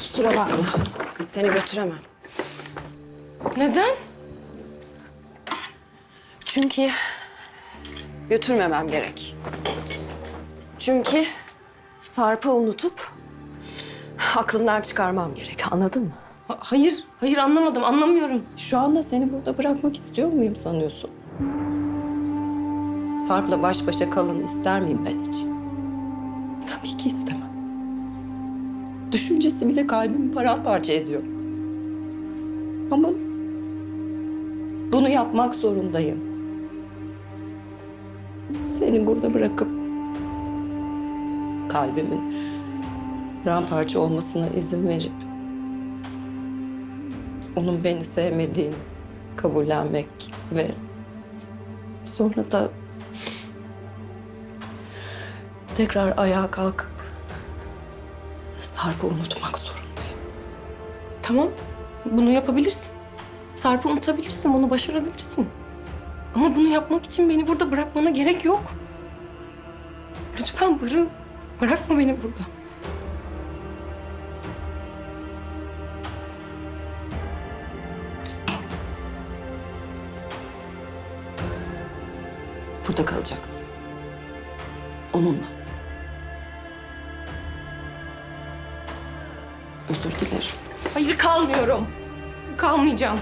Kusura bakma. Seni götüremem. Neden? Çünkü götürmemem gerek. Çünkü Sarp'ı unutup aklımdan çıkarmam gerek. Anladın mı? Ha- Hayır, hayır anlamadım, anlamıyorum. Şu anda seni burada bırakmak istiyor muyum sanıyorsun? Sarp'la baş başa kalın ister miyim ben hiç? Tabii ki istemem. Düşüncesi bile kalbimi paramparça ediyor. Ama bunu yapmak zorundayım. Seni burada bırakıp kalbimin paramparça olmasına izin verip onun beni sevmediğini kabullenmek ve sonra da tekrar ayağa kalkıp Sarp'ı unutmak zorundayım. Tamam, bunu yapabilirsin. Sarp'ı unutabilirsin, bunu başarabilirsin. Ama bunu yapmak için beni burada bırakmana gerek yok. Lütfen Barı, bırakma beni burada. Burada kalacaksın. Onunla. Özür dilerim. Hayır kalmıyorum. Kalmayacağım.